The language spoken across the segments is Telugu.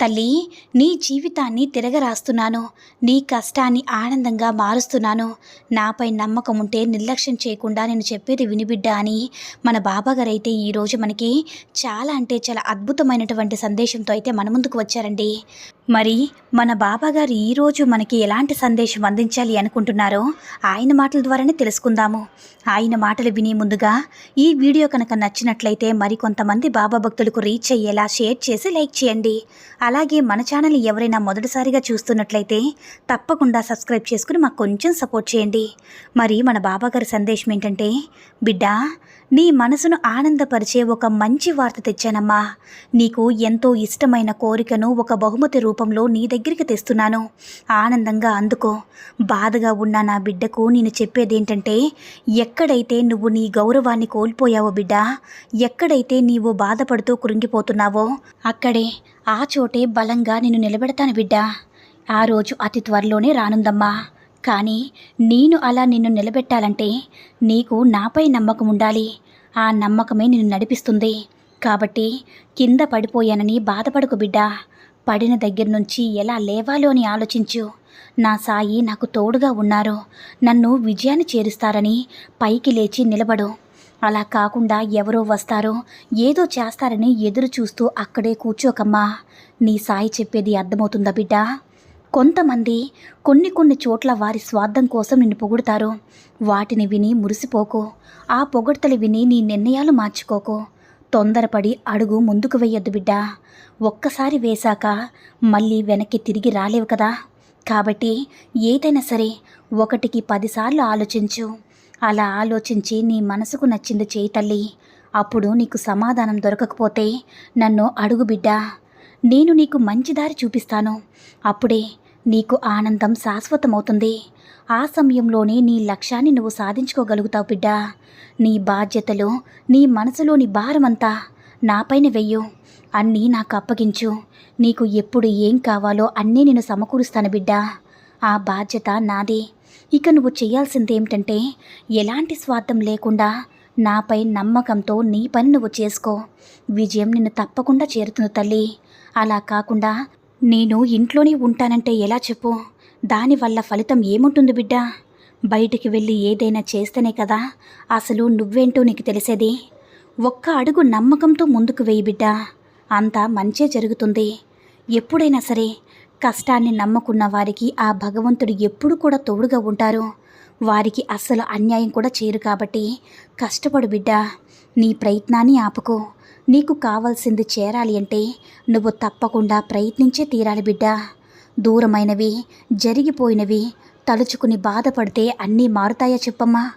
తల్లి నీ జీవితాన్ని తిరగరాస్తున్నాను. నీ కష్టాన్ని ఆనందంగా మారుస్తున్నాను. నాపై నమ్మకం ఉంటే నిర్లక్ష్యం చేయకుండా నేను చెప్పేది వినిబిడ్డ అని మన బాబాగారు అయితే ఈరోజు మనకి చాలా అంటే చాలా అద్భుతమైనటువంటి సందేశంతో అయితే మన ముందుకు వచ్చారండి. మరి మన బాబాగారు ఈరోజు మనకి ఎలాంటి సందేశం అందించాలి అనుకుంటున్నారో ఆయన మాటల ద్వారానే తెలుసుకుందాము. ఆయన మాటలు వినే ముందుగా ఈ వీడియో కనుక నచ్చినట్లయితే మరికొంతమంది బాబా భక్తులకు రీచ్ అయ్యేలా షేర్ చేసి లైక్ చేయండి. అలాగే మన ఛానల్ ఎవరైనా మొదటిసారిగా చూస్తున్నట్లయితే తప్పకుండా సబ్స్క్రైబ్ చేసుకుని మాకు కొంచెం సపోర్ట్ చేయండి. మరి మన బాబాగారి సందేశం ఏంటంటే బిడ్డ నీ మనసును ఆనందపరిచే ఒక మంచి వార్త తెచ్చానమ్మా. నీకు ఎంతో ఇష్టమైన కోరికను ఒక బహుమతి రూపంలో నీ దగ్గరికి తెస్తున్నాను. ఆనందంగా అందుకో. బాధగా ఉన్న నా బిడ్డకు నేను చెప్పేదేంటంటే ఎక్కడైతే నువ్వు నీ గౌరవాన్ని కోల్పోయావో బిడ్డ ఎక్కడైతే నీవు బాధపడుతూ కృంగిపోతున్నావో అక్కడే ఆ చోటే బలంగా నేను నిలబెడతాను బిడ్డ. ఆ రోజు అతి త్వరలోనే రానుందమ్మా. కానీ నేను అలా నిన్ను నిలబెట్టాలంటే నీకు నాపై నమ్మకం ఉండాలి. ఆ నమ్మకమే నిన్ను నడిపిస్తుంది. కాబట్టి కింద పడిపోయానని బాధపడకు బిడ్డా. పడిన దగ్గర నుంచి ఎలా లేవాలో అని ఆలోచించు. నా సాయి నాకు తోడుగా ఉన్నారు. నన్ను విజయాన్ని చేరుస్తారని పైకి లేచి నిలబడు. అలా కాకుండా ఎవరో వస్తారో. ఏదో చేస్తారని ఎదురు చూస్తూ అక్కడే కూర్చోకమ్మా. నీ సాయి చెప్పేది అర్థమవుతుందా బిడ్డా? కొంతమంది కొన్ని కొన్ని చోట్ల వారి స్వార్థం కోసం నిన్ను పొగుడతారు. వాటిని విని మురిసిపోకు. ఆ పొగడ్తలు విని నీ నిర్ణయాలు మార్చుకోకు. తొందరపడి అడుగు ముందుకు వెయ్యొద్దు బిడ్డా. ఒక్కసారి వేశాక మళ్ళీ వెనక్కి తిరిగి రాలేవు కదా. కాబట్టి ఏదైనా సరే ఒకటికి పదిసార్లు ఆలోచించు. అలా ఆలోచించి నీ మనసుకు నచ్చింది చేయి తల్లి. అప్పుడు నీకు సమాధానం దొరకకపోతే నన్ను అడుగు బిడ్డా. నేను నీకు మంచి దారి చూపిస్తాను. అప్పుడే నీకు ఆనందం శాశ్వతమవుతుంది. ఆ సమయంలోనే నీ లక్ష్యాన్ని నువ్వు సాధించుకోగలుగుతావు బిడ్డా. నీ బాధ్యతలు నీ మనసులోని భారమంతా నాపైన వెయ్యు అన్నీ నాకు అప్పగించు. నీకు ఎప్పుడు ఏం కావాలో అన్నీ నేను సమకూరుస్తాను బిడ్డా. ఆ బాధ్యత నాది. ఇక నువ్వు చేయాల్సింది ఏమిటంటే ఎలాంటి స్వార్థం లేకుండా నాపై నమ్మకంతో నీ పని నువ్వు చేసుకో. విజయం నిన్ను తప్పకుండా చేరుతుంది తల్లి. అలా కాకుండా నేను ఇంట్లోనే ఉంటానంటే ఎలా చెప్పు? దానివల్ల ఫలితం ఏముంటుంది బిడ్డా? బయటికి వెళ్ళి ఏదైనా చేస్తేనే కదా అసలు నువ్వేంటో నీకు తెలిసేది? ఒక్క అడుగు నమ్మకంతో ముందుకు వేయి బిడ్డా. అంతా మంచే జరుగుతుంది. ఎప్పుడైనా సరే కష్టాన్ని నమ్ముకున్న వారికి ఆ భగవంతుడు ఎప్పుడు కూడా తోడుగా ఉంటారు. వారికి అస్సలు అన్యాయం కూడా చేయరు కాబట్టి కష్టపడు బిడ్డా. నీ ప్రయత్నాన్ని ఆపుకో. నీకు కావాల్సింది చేరాలి అంటే నువ్వు తప్పకుండా ప్రయత్నించే తీరాలి బిడ్డా. దూరమైనవి జరిగిపోయినవి తలుచుకుని బాధపడితే అన్నీ మారుతాయా చెప్పమ్మా.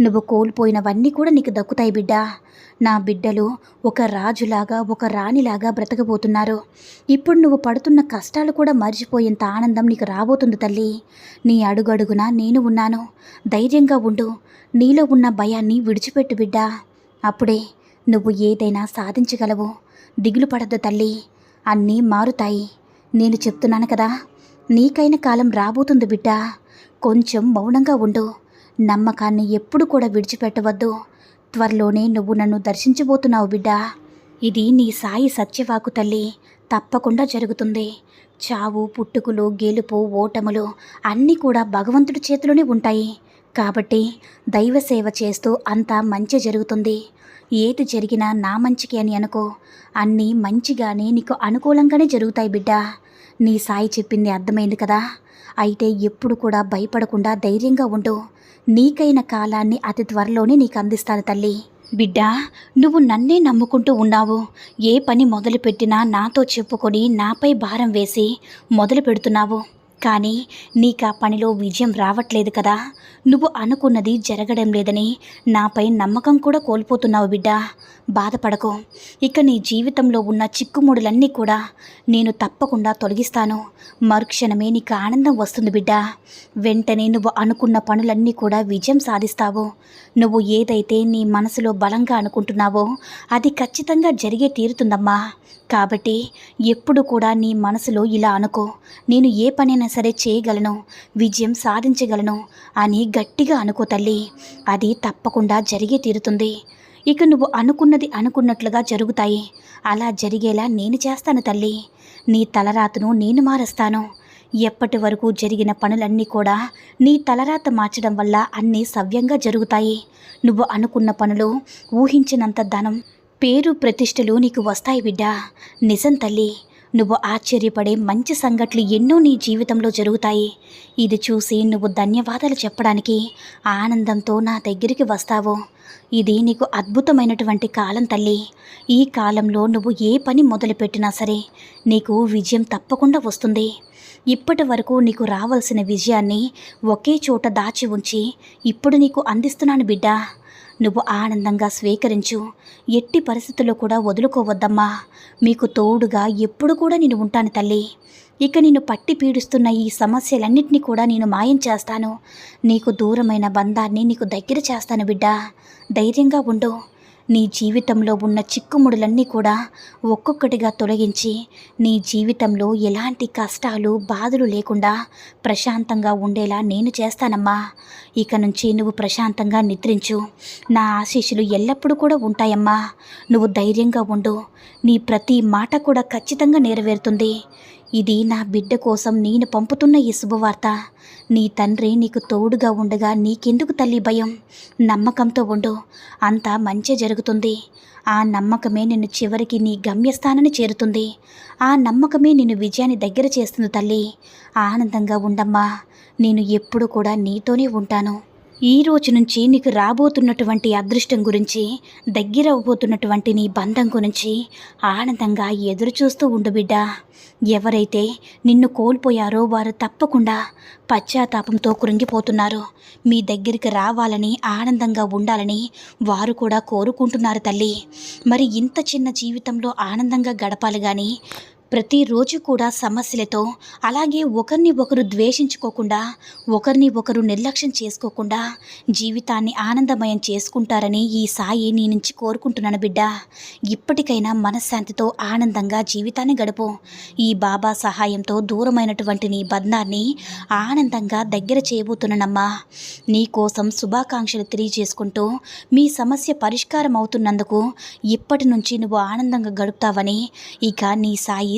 నువ్వు కోల్పోయినవన్నీ కూడా నీకు దక్కుతాయి బిడ్డా. నా బిడ్డలు ఒక రాజులాగా ఒక రాణిలాగా బ్రతకబోతున్నారు. ఇప్పుడు నువ్వు పడుతున్న కష్టాలు కూడా మర్చిపోయేంత ఆనందం నీకు రాబోతుంది తల్లి. నీ అడుగడుగున నేను ఉన్నాను. ధైర్యంగా ఉండు. నీలో ఉన్న భయాన్ని విడిచిపెట్టు బిడ్డా. అప్పుడే నువ్వు ఏదైనా సాధించగలవు. దిగులు పడద్దు తల్లి. అన్నీ మారుతాయి. నేను చెప్తున్నాను కదా నీకైన కాలం రాబోతుంది బిడ్డ. కొంచెం మౌనంగా ఉండు. నమ్మకాన్ని ఎప్పుడు కూడా విడిచిపెట్టవద్దు. త్వరలోనే నువ్వు నన్ను దర్శించబోతున్నావు బిడ్డ. ఇది నీ సాయి సత్యవాకు తల్లి. తప్పకుండా జరుగుతుంది. చావు పుట్టుకులు గెలుపు ఓటములు అన్నీ కూడా భగవంతుడి చేతిలోనే ఉంటాయి. కాబట్టి దైవ సేవ చేస్తూ అంతా మంచి జరుగుతుంది. ఏది జరిగినా నా మంచికి అని అనుకో. అన్నీ మంచిగానే నీకు అనుకూలంగానే జరుగుతాయి బిడ్డా. నీ సాయి చెప్పింది అర్థమైంది కదా? అయితే ఎప్పుడు కూడా భయపడకుండా ధైర్యంగా ఉండు. నీకైన కాలాన్ని అతి త్వరలోనే నీకు అందిస్తాను తల్లి. బిడ్డా నువ్వు నన్నే నమ్ముకుంటూ ఉన్నావు. ఏ పని మొదలుపెట్టినా నాతో చెప్పుకొని నాపై భారం వేసి మొదలు పెడుతున్నావు. కానీ నీకు ఆ పనిలో విజయం రావట్లేదు కదా. నువ్వు అనుకున్నది జరగడం లేదని నాపై నమ్మకం కూడా కోల్పోతున్నావు బిడ్డ. బాధపడకు. ఇక నీ జీవితంలో ఉన్న చిక్కుముడులన్నీ కూడా నేను తప్పకుండా తొలగిస్తాను. మరుక్షణమే నీకు ఆనందం వస్తుంది బిడ్డ. వెంటనే నువ్వు అనుకున్న పనులన్నీ కూడా విజయం సాధిస్తావు. నువ్వు ఏదైతే నీ మనసులో బలంగా అనుకుంటున్నావో అది ఖచ్చితంగా జరిగే తీరుతుందమ్మా. కాబట్టి ఎప్పుడు కూడా నీ మనసులో ఇలా అనుకో. నేను ఏ పనైనా సరే చేయగలను విజయం సాధించగలను అని గట్టిగా అనుకో తల్లి. అది తప్పకుండా జరిగే తీరుతుంది. ఇక నువ్వు అనుకున్నది అనుకున్నట్లుగా జరుగుతాయి. అలా జరిగేలా నేను చేస్తాను తల్లి. నీ తలరాతను నేను మారుస్తాను. ఎప్పటి వరకు జరిగిన పనులన్నీ కూడా నీ తలరాత మార్చడం వల్ల అన్నీ సవ్యంగా జరుగుతాయి. నువ్వు అనుకున్న పనులు ఊహించినంత ధనం పేరు ప్రతిష్టలు నీకు వస్తాయి బిడ్డా. నిజం తల్లి. నువ్వు ఆశ్చర్యపడే మంచి సంఘటనలు ఎన్నో నీ జీవితంలో జరుగుతాయి. ఇది చూసి నువ్వు ధన్యవాదాలు చెప్పడానికి ఆనందంతో నా దగ్గరికి వస్తావు. ఇది నీకు అద్భుతమైనటువంటి కాలం తల్లి. ఈ కాలంలో నువ్వు ఏ పని మొదలుపెట్టినా సరే నీకు విజయం తప్పకుండా వస్తుంది. ఇప్పటి వరకు నీకు రావాల్సిన విజయాన్ని ఒకే చోట దాచి ఉంచి ఇప్పుడు నీకు అందిస్తున్నాను బిడ్డా. నువ్వు ఆనందంగా స్వీకరించు. ఎట్టి పరిస్థితుల్లో కూడా వదులుకోవద్దమ్మా. మీకు తోడుగా ఎప్పుడు కూడా నేను ఉంటాను తల్లి. ఇక నిన్ను పట్టి పీడిస్తున్న ఈ సమస్యలన్నింటినీ కూడా నేను మాయం చేస్తాను. నీకు దూరమైన బంధాన్ని నీకు దగ్గర చేస్తాను బిడ్డా. ధైర్యంగా ఉండు. నీ జీవితంలో ఉన్న చిక్కుముడులన్నీ కూడా ఒక్కొక్కటిగా తొలగించి నీ జీవితంలో ఎలాంటి కష్టాలు బాధలు లేకుండా ప్రశాంతంగా ఉండేలా నేను చేస్తానమ్మా. ఇక నుంచి నువ్వు ప్రశాంతంగా నిద్రించు. నా ఆశీస్సులు ఎల్లప్పుడూ కూడా ఉంటాయమ్మా. నువ్వు ధైర్యంగా ఉండు. నీ ప్రతి మాట కూడా ఖచ్చితంగా నెరవేరుతుంది. ఇది నా బిడ్డ కోసం నేను పంపుతున్న ఈ శుభవార్త. నీ తండ్రి నీకు తోడుగా ఉండగా నీకెందుకు తల్లి భయం? నమ్మకంతో ఉండు. అంతా మంచి జరుగుతుంది. ఆ నమ్మకమే నిన్ను చివరికి నీ గమ్యస్థానాన్ని చేరుతుంది. ఆ నమ్మకమే నిన్ను విజయాన్ని దగ్గర చేస్తుంది తల్లి. ఆనందంగా ఉండమ్మా. నేను ఎప్పుడు కూడా నీతోనే ఉంటాను. ఈ రోజు నుంచి నీకు రాబోతున్నటువంటి అదృష్టం గురించి దగ్గర అవ్వబోతున్నటువంటి నీ బంధం గురించి ఆనందంగా ఎదురు చూస్తూ ఉండు బిడ్డ. ఎవరైతే నిన్ను కోల్పోయారో వారు తప్పకుండా పశ్చాత్తాపంతో కృంగిపోతున్నారు. మీ దగ్గరికి రావాలని ఆనందంగా ఉండాలని వారు కూడా కోరుకుంటున్నారు తల్లి. మరి ఇంత చిన్న జీవితంలో ఆనందంగా గడపాలి కానీ ప్రతిరోజు కూడా సమస్యలతో అలాగే ఒకరిని ఒకరు ద్వేషించుకోకుండా ఒకరిని ఒకరు నిర్లక్ష్యం చేసుకోకుండా జీవితాన్ని ఆనందమయం చేసుకుంటారని ఈ సాయి నీ నుంచి కోరుకుంటున్నాను బిడ్డ. ఇప్పటికైనా మనశ్శాంతితో ఆనందంగా జీవితాన్ని గడుపు. ఈ బాబా సహాయంతో దూరమైనటువంటి నీ బంధాన్ని ఆనందంగా దగ్గర చేయబోతున్నానమ్మా. నీ కోసం శుభాకాంక్షలు తెలియజేసుకుంటూ మీ సమస్య పరిష్కారం అవుతున్నందుకు ఇప్పటి నుంచి నువ్వు ఆనందంగా గడుపుతావని ఇక నీ సాయి